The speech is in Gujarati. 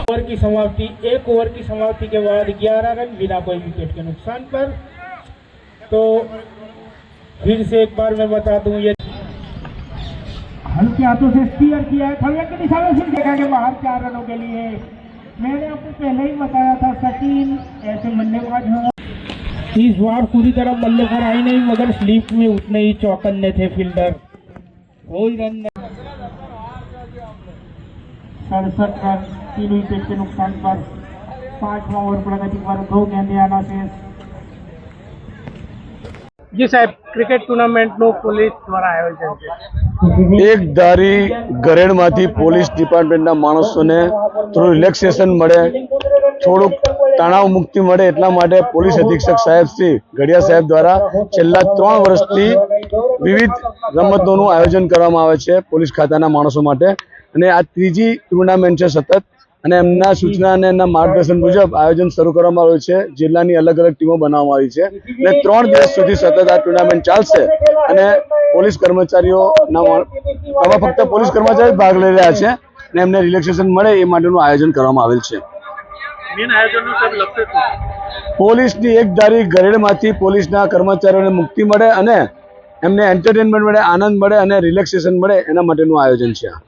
ओवर की समाप्ति, एक ओवर की समाप्ति के बाद 11 रन, बिना कोई विकेट के नुकसान पर। तो फिर से एक बार मैं बता दूँ, ये हल्के हाथों से स्टीयर किया है की दिशा में फिर देखा कि बाहर चार रनों के लिए। मैंने आपको पहले ही बताया था, सचिन, ऐसे बल्लेबाज हो इस बार पूरी तरह बल्ले पर आई नहीं, मगर स्लीप में उतने ही चौकन्ने थे फील्डर कोई रन नहीं सड़सठ रन तीन विकेट के नुकसान पर पांचवा ओवर प्रगति पर दो गेंदे आना शेष જી સાહેબ ક્રિકેટ ટુર્નામેન્ટનું પોલીસ દ્વારા આયોજન છે એક ધારી ગરેડમાંથી પોલીસ ડિપાર્ટમેન્ટના માણસોને થોડું રિલેક્સેશન મળે થોડુંક તણાવ મુક્તિ મળે એટલા માટે પોલીસ અધિક્ષક સાહેબ શ્રી ગઢિયા સાહેબ દ્વારા છેલ્લા ત્રણ વર્ષથી વિવિધ રમતોનું આયોજન કરવામાં આવે છે પોલીસ ખાતાના માણસો માટે. અને આ ત્રીજી ટુર્નામેન્ટ છે સતત. અને એમના સૂચના અને એમના માર્ગદર્શન મુજબ આયોજન શરૂ કરવામાં આવ્યું છે. જિલ્લાની અલગ અલગ ટીમો બનાવવામાં આવી છે. અને ત્રણ દિવસ સુધી સતત આ ટુર્નામેન્ટ ચાલશે. અને પોલીસ કર્મચારીઓના આમાં ફક્ત પોલીસ કર્મચારી ભાગ લઈ રહ્યા છે. અને એમને રિલેક્સેશન મળે એ માટેનું આયોજન કરવામાં આવેલ છે. પોલીસની એક ધારી ગરેડમાંથી પોલીસના કર્મચારીઓને મુક્તિ મળે અને એમને એન્ટરટેનમેન્ટ મળે, આનંદ મળે અને રિલેક્સેશન મળે, એના માટેનું આયોજન છે આ.